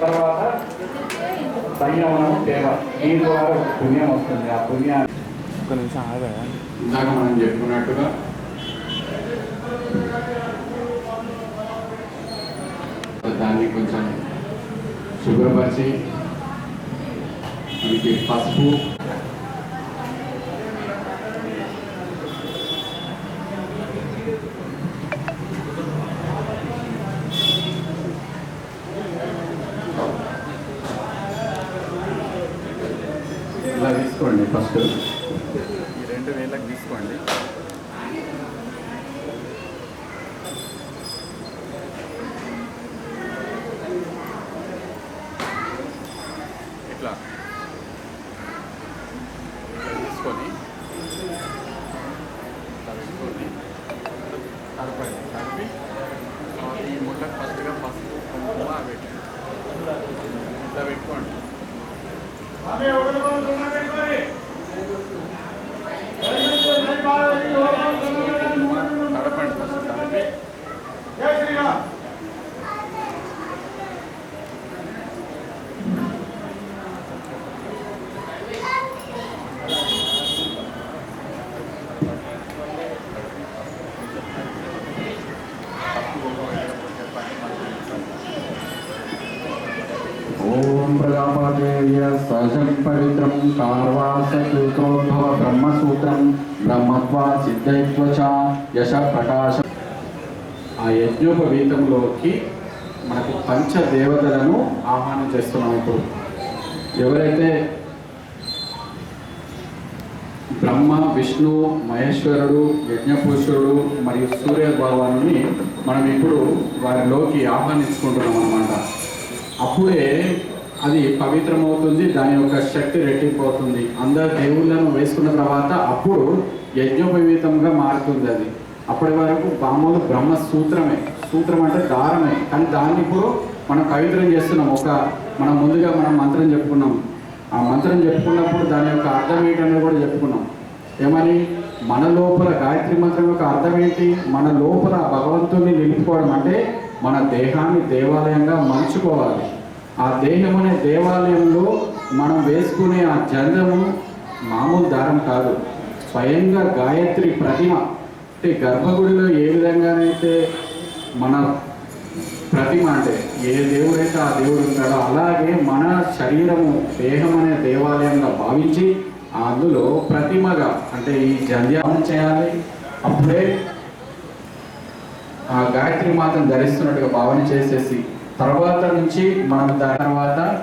తర్వాత సంయమనం సేవ దీని ద్వారా పుణ్యం వస్తుంది ఆ పుణ్యాన్ని ఒక నిమిషం ఆగా ఇందాక మనం చెప్పుకున్నట్టుగా దాన్ని కొంచెం శుభ్రపరిచి మనకి పసుపు ఇలా తీసుకోండి ఫస్ట్ ఈ రెండు వేలకు తీసుకోండి ఇట్లా ఇట్లా తీసుకొని ఇట్లా పెట్టుకొని కలపండి కలిపి ఆ, ఈ ముట్టకు ఫస్ట్గా పసుపు కుంకుమ పెట్టి ఇట్లా పెట్టుకోండి కలపండి ఫస్ట్ కలిపి ఓం ప్రజాపతేయ సహజం పవిత్రం కార్వాసూత్రోద్భవ బ్రహ్మసూత్రం బ్రహ్మత్వ సిద్ధైత్వ యశ ప్రకాశ. ఆ యజ్ఞోపవీతంలోకి మనకు పంచ దేవతలను ఆహ్వానం చేస్తున్నాం ఇప్పుడు. ఎవరైతే బ్రహ్మ విష్ణు మహేశ్వరుడు యజ్ఞపురుషుడు మరియు సూర్యభరవాన్ని మనం ఇప్పుడు వారిలోకి ఆహ్వానించుకుంటున్నాం అన్నమాట. అప్పుడే అది పవిత్రమవుతుంది దాని యొక్క శక్తి రెట్టింపు అవుతుంది అందరు దేవుళ్ళను వేసుకున్న తర్వాత అప్పుడు యజ్ఞోపవీతంగా మారుతుంది అది. అప్పటి వరకు మామూలు బ్రహ్మ సూత్రమే సూత్రం అంటే దారమే. కానీ దాన్ని ఇప్పుడు మనం పవిత్రం చేస్తున్నాం. ఒక మనం ముందుగా మనం మంత్రం చెప్పుకున్నాం. ఆ మంత్రం చెప్పుకున్నప్పుడు దాని యొక్క అర్థం ఏంటనేది కూడా చెప్పుకున్నాం. ఏమని? మన లోపల గాయత్రి మంత్రం యొక్క అర్థం ఏంటి? మన లోపల భగవంతుని నిలుపుకోవడం అంటే మన దేహాన్ని దేవాలయంగా మలుచుకోవాలి. ఆ దేహం అనే దేవాలయంలో మనం వేసుకునే ఆ జందము మామూలు దారం కాదు. స్వయంగా గాయత్రి ప్రతిమ అంటే గర్భగుడిలో ఏ విధంగానైతే మన ప్రతిమ అంటే ఏ దేవుడైతే ఆ దేవుడు ఉంటాడో అలాగే మన శరీరము దేహం అనే దేవాలయంగా భావించి అందులో ప్రతిమగా అంటే ఈ జంధ్యానం చేయాలి. అప్పుడే ఆ గాయత్రి మాత్రం ధరిస్తున్నట్టుగా భావన చేసేసి తర్వాత నుంచి మనం దాని తర్వాత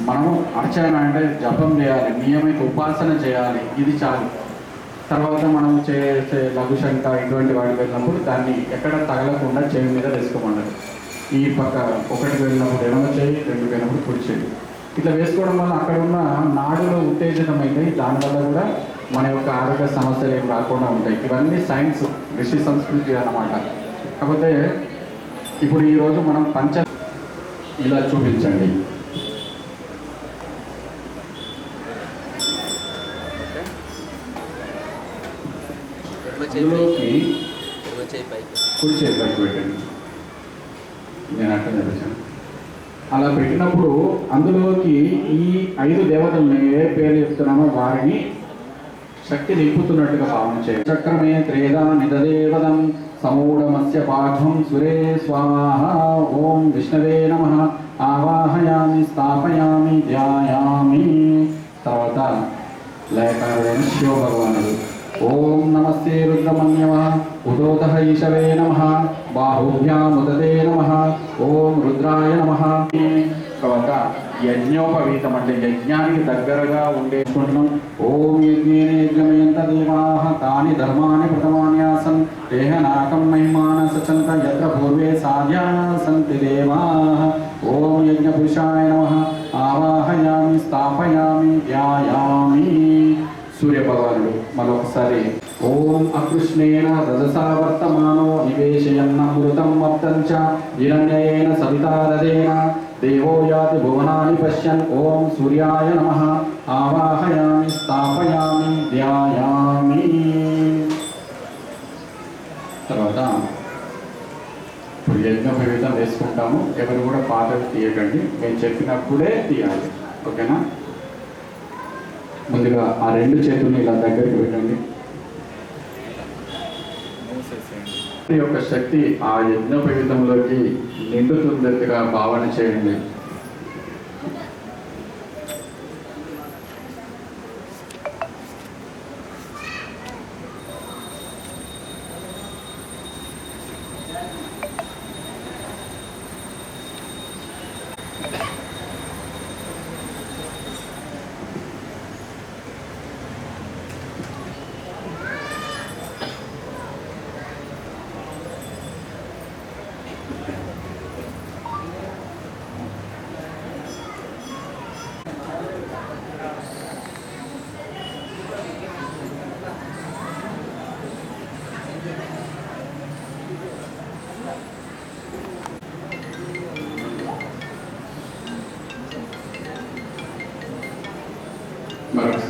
మనం అర్చన అంటే జపం చేయాలి నియమిత ఉపాసన చేయాలి ఇది చాలు. తర్వాత మనం చేసే లఘుశంక ఇటువంటి వాటికి వెళ్ళినప్పుడు దాన్ని ఎక్కడ తగలకుండా చెవి మీద వేసుకోమన్నది ఈ పక్క ఒకటికి వెళ్ళినప్పుడు ఎడమ చేయి రెండు వెళ్ళినప్పుడు కుడి చేయి. ఇట్లా వేసుకోవడం వల్ల అక్కడ ఉన్న నాడులు ఉత్తేజితమైతాయి దానివల్ల కూడా మన యొక్క ఆరోగ్య సమస్యలు ఏం రాకుండా ఉంటాయి. ఇవన్నీ సైన్స్ ఋషి సంస్కృతి అన్నమాట. కాకపోతే ఇప్పుడు ఈరోజు మనం పంచ ఇలా చూపించండి. ఇందులోకి కుడి చేతి పైకి పెట్టండి. నేను అక్కడ చెప్పాను అలా పెట్టినప్పుడు అందులోకి ఈ ఐదు దేవతల్ని ఏ పేరు చెప్తున్నామో వారిని శక్తి నింపుతున్నట్టుగా భావన చేయండి. చక్రమే త్రేదా నిదదేవదం. సమూఢమస్య పాఠం సురే స్వాహ. ఓం విష్ణవే నమ. ఆవాహయామి స్థాపయామి ధ్యాయామి. తర్వాత లయకారుడైన శివ భగవానుడు. ఓం నమస్తే రుద్రమన్యవ ఉదోదహ ఈశవే నమ. బాహుభ్యాముదే నమ. ఓం రుద్రాయ నమ. తర్వాత యజ్ఞోపవీతం అంటే యజ్ఞానికి దగ్గరగా ఉండేసుకుంటున్నాం. ఓం యజ్ఞేన యజ్ఞమయంత దేవాహ తాని ధర్మాని ప్రథమాని ఆసన్ దేహనాకం మహిమాన సచంత యత్ర పూర్వే సాధ్యా సంతి దేవాః ఓం యజ్ఞపురుషాయ నమ ఆవాహయామి స్థాపయామి ధ్యాయామి. సూర్యభగవానుడు మరొకసారి ఓం అకృష్ణేన రజసా వర్తమానో నివేశయన్నమృతం వర్తం చ హిరణ్యేన సవితారదేన దేవో యాతి భువనాని పశ్యన్ ఓం సూర్యాయ నమ ఆవాహయామి స్థాపయామి ధ్యాయామి తర్వాత ఇప్పుడు యజ్ఞ ఫలితం వేసుకుంటాము. ఎవరు కూడా పాటలు తీయకండి. మేము చెప్పినప్పుడే తీయాలి. ఓకేనా? ముందుగా ఆ రెండు చేతుల్ని ఇలా దగ్గరికి పెట్టండి మూసేసేయండి ఈ యొక్క శక్తి ఆ యజ్ఞ వివిధంలోకి నిండుతున్నట్టుగా భావన చేయండి.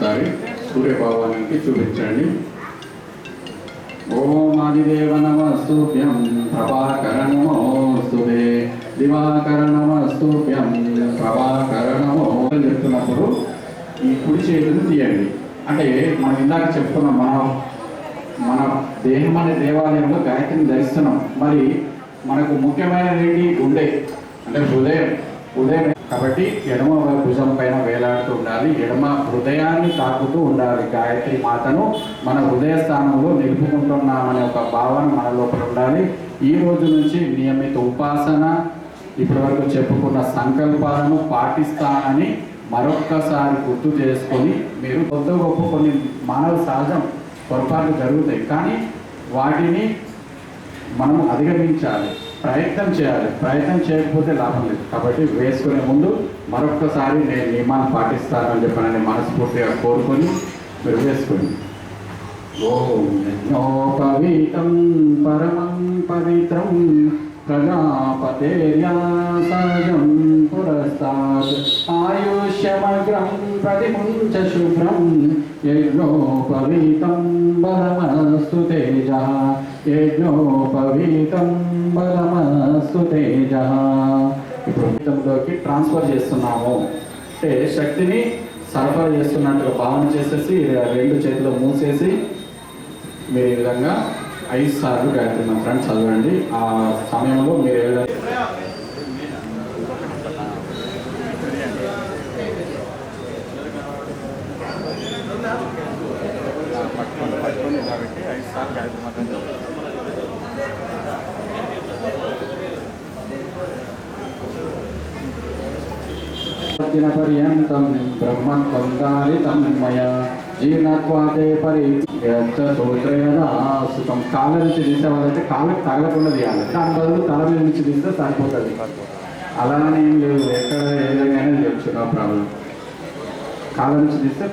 ఒకసారి సూర్యభగవానికి చూపించండి. ఓం ఆదిదేవ నమస్తుభ్యం ప్రభాకర నమోస్తుభే దివాకర నమస్తుభ్యం ప్రభాకర నమో అని చెప్తున్నప్పుడు ఈ కుడి చేతిని తీయండి. అంటే మనం ఇందాక చెప్తున్నాం మన మన దేహం అనే దేవాలయంలో గాయత్రిని ధరిస్తున్నాం. మరి మనకు ముఖ్యమైనది ఏంటి? గుండె. అంటే హృదయం. ఉదయం కాబట్టి ఎడమ భుజం పైన వేలాడుతూ ఉండాలి. ఎడమ హృదయాన్ని తాకుతూ ఉండాలి. గాయత్రి మాతను మన హృదయ స్థానంలో నిలుపుకుంటున్నామనే ఒక భావన మన లోపల ఉండాలి. ఈ రోజు నుంచి నియమిత ఉపాసన ఇప్పటి వరకు చెప్పుకున్న సంకల్పాలను పాటిస్తానని మరొక్కసారి గుర్తు చేసుకొని మీరు కొత్త గొప్ప కొన్ని మానవ సహజం పొరపాట్లు జరుగుతాయి. కానీ వాటిని మనం అధిగమించాలి. ప్రయత్నం చేయాలి. ప్రయత్నం చేయకపోతే లాభం లేదు. కాబట్టి వేసుకునే ముందు మరొక్కసారి నేను నియమాలు పాటిస్తానని చెప్పనని మనస్ఫూర్తిగా కోరుకొని మీరు వేసుకోండి. ఓం యజ్ఞోపవీతం పరమం పవిత్రం ప్రజాపతేర్యా సహజం పురస్తాత్ ఆయుష్యమగ్రం ప్రతిముంచ శుభ్రం యజ్ఞోపవీతం బలమస్తు తేజ యజ్ఞోపవీతం బలమస్తు తేజ. ఇప్పుడు ట్రాన్స్ఫర్ చేస్తున్నాము. అంటే శక్తిని సరఫరా చేస్తున్నట్టుగా భావన చేసేసి రెండు చేతులు మూసేసి మీరు ఈ విధంగా ఐదు సార్లు గాయత్రి మంత్రాన్ని చదవండి. ఆ సమయంలో మీరు ఏ విధంగా పట్టుకొని పట్టుకొని ఇలా పెట్టి ఐదు సార్లు గాయత్రి మాత్రం దిన పర్యంతం బ్రహ్మం కాలితం జీర్ణత్వాదే పరి సుఖం కాళ్ళ నుంచి తీసేవాళ్ళంటే కాళ్ళకి తగలకుండా తీయాలి. దాని బదులు తల మీద నుంచి తీస్తే సరిపోతుంది. అలానే ఏం లేదు. ఎక్కడ ఏ విధంగా చేయొచ్చు ప్రాబ్లం. కాళ్ళ నుంచి తీస్తే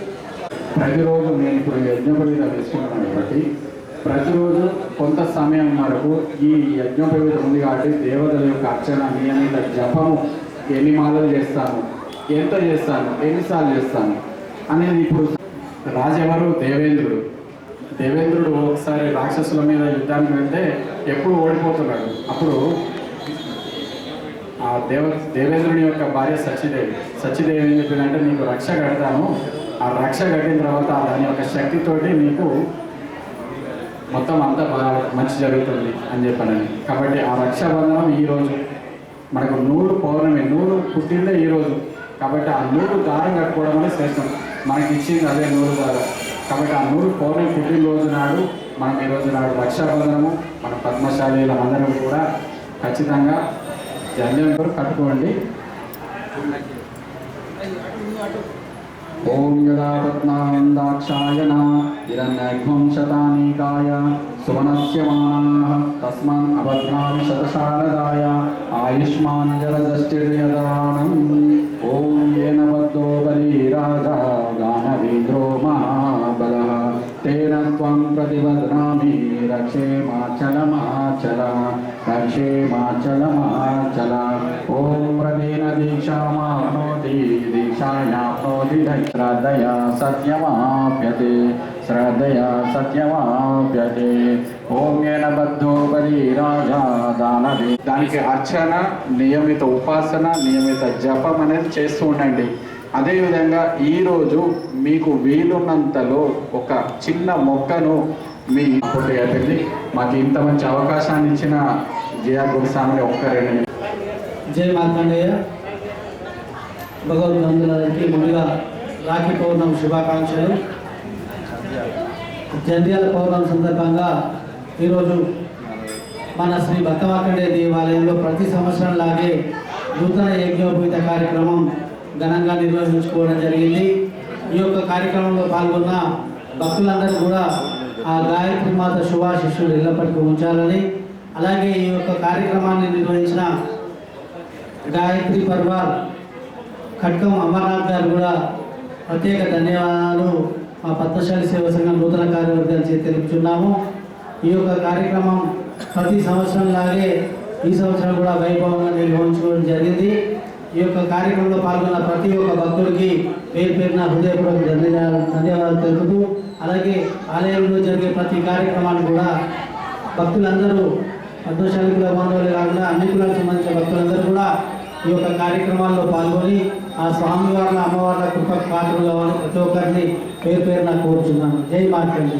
ప్రతిరోజు నేను ఇప్పుడు యజ్ఞోపవీత తీసుకున్నాను కాబట్టి ప్రతిరోజు కొంత సమయం వరకు ఈ యజ్ఞోపవీతం ఉంది కాబట్టి దేవతల యొక్క అర్చన నియమిత జపము ఎన్ని మాలలు చేస్తాను? ఎంత చేస్తాను? ఎన్నిసార్లు చేస్తాను? అనేది ఇప్పుడు రాజెవరు దేవేంద్రుడు. దేవేంద్రుడు ఒకసారి రాక్షసుల మీద యుద్ధానికి వెళ్తే ఎప్పుడు ఓడిపోతున్నాడు. అప్పుడు ఆ దేవ దేవేంద్రుని యొక్క భార్య సచిదేవి సచిదేవి ఏం చెప్పిందంటే నీకు రక్ష కడతాను. ఆ రక్ష కట్టిన తర్వాత దాని యొక్క శక్తితోటి నీకు మొత్తం అంతా బాగా మంచి జరుగుతుంది అని చెప్పానని. కాబట్టి ఆ రక్షాబంధనం ఈ రోజు. మనకు నూలు పౌర్ణమి నూలు పుట్టిందే ఈ రోజు. కాబట్టి ఆ నూరు దారం కట్టుకోవడం శ్రేష్టం. మనకి ఇచ్చింది అదే నూరు దారం. కాబట్టి ఆ నూరు పౌర్ణమి పుట్టినరోజు నాడు మనం ఈ రోజు నాడు రక్షాబంధనము మన పద్మశాలీల అందరం కూడా ఖచ్చితంగా జన్యం కట్టుకోండి. ఓం యదా పద్మానందాక్షాయన హిరణ్యఘ్నం శతానీకాయ తస్మాన్ అభద్రాం శతశారదాయ ఆయుష్మాన్ జలదష్టిర్యదానం బద్ధో బలీరాజా గానవీంద్రో మహాబలः తేన త్వం ప్రతిబధ్నామి రక్షేమాచల మహాచల రక్షేమాచల మహాచల ఓం ప్రవీణ దీక్షామాప్నోతి దీక్షాయాప్నోతి శ్రద్ధయా సత్యమాప్యతే శ్రద్ధయా సత్యమాప్యతే. ఓం ఏన బద్ధోపది రాజా దానవి దానికి అర్చన నియమిత ఉపాసన నియమిత జపం అనేది చేస్తూ ఉండండి. అదేవిధంగా ఈరోజు మీకు వీలున్నంతలో ఒక చిన్న మొక్కను మీ పూర్తి అయిపోయింది. మాకు ఇంత మంచి అవకాశాన్ని ఇచ్చిన జయా గురుస్వామిని ఒక్క రెండు జయ జై మార్కండేయ. భగవద్బంధులందరికీ ముందుగా రాఖీ పౌర్ణమి శుభాకాంక్షలు. జంధ్యాల పౌర్ణమి సందర్భంగా ఈరోజు మన శ్రీ భక్తమార్కండేయ దేవాలయంలో ప్రతి సంవత్సరం లాగే నూతన యజ్ఞోపేత కార్యక్రమం ఘనంగా నిర్వహించుకోవడం జరిగింది. ఈ యొక్క కార్యక్రమంలో పాల్గొన్న భక్తులందరూ కూడా ఆ గాయత్రి మాత శుభాశిష్యులు ఎల్లప్పటికీ ఉంచాలని అలాగే ఈ యొక్క కార్యక్రమాన్ని నిర్వహించిన గాయత్రి పర్వార్ ఖడ్కం అమర్నాథ్ గారు కూడా ప్రత్యేక ధన్యవాదాలు. మా పద్మశాలి సేవ సంఘం నూతన కార్యవర్గాలు చేసి తెలుపుతున్నాము ఈ యొక్క కార్యక్రమం ప్రతి సంవత్సరం లాగే ఈ సంవత్సరం కూడా వైభవంగా నిర్వహించుకోవడం జరిగింది. ఈ యొక్క కార్యక్రమంలో పాల్గొన్న ప్రతి ఒక్క భక్తుడికి పేరు పేరున హృదయపూర్వక ధన్యవాదాలు ధన్యవాదాలు తెలుపుతూ అలాగే ఆలయంలో జరిగే ప్రతి కార్యక్రమాన్ని కూడా భక్తులందరూ పద్మశాలి కుల బాంధవులే కాకుండా అన్ని కులాలకు సంబంధించిన భక్తులందరూ కూడా ఈ యొక్క కార్యక్రమాల్లో పాల్గొని ఆ స్వామివారిని అమ్మవార్ల కృప పాత్రలు కావాలి ప్రతి ఒక్కరిని పేరు పేరున కోరుచున్నాను. జై మార్కండి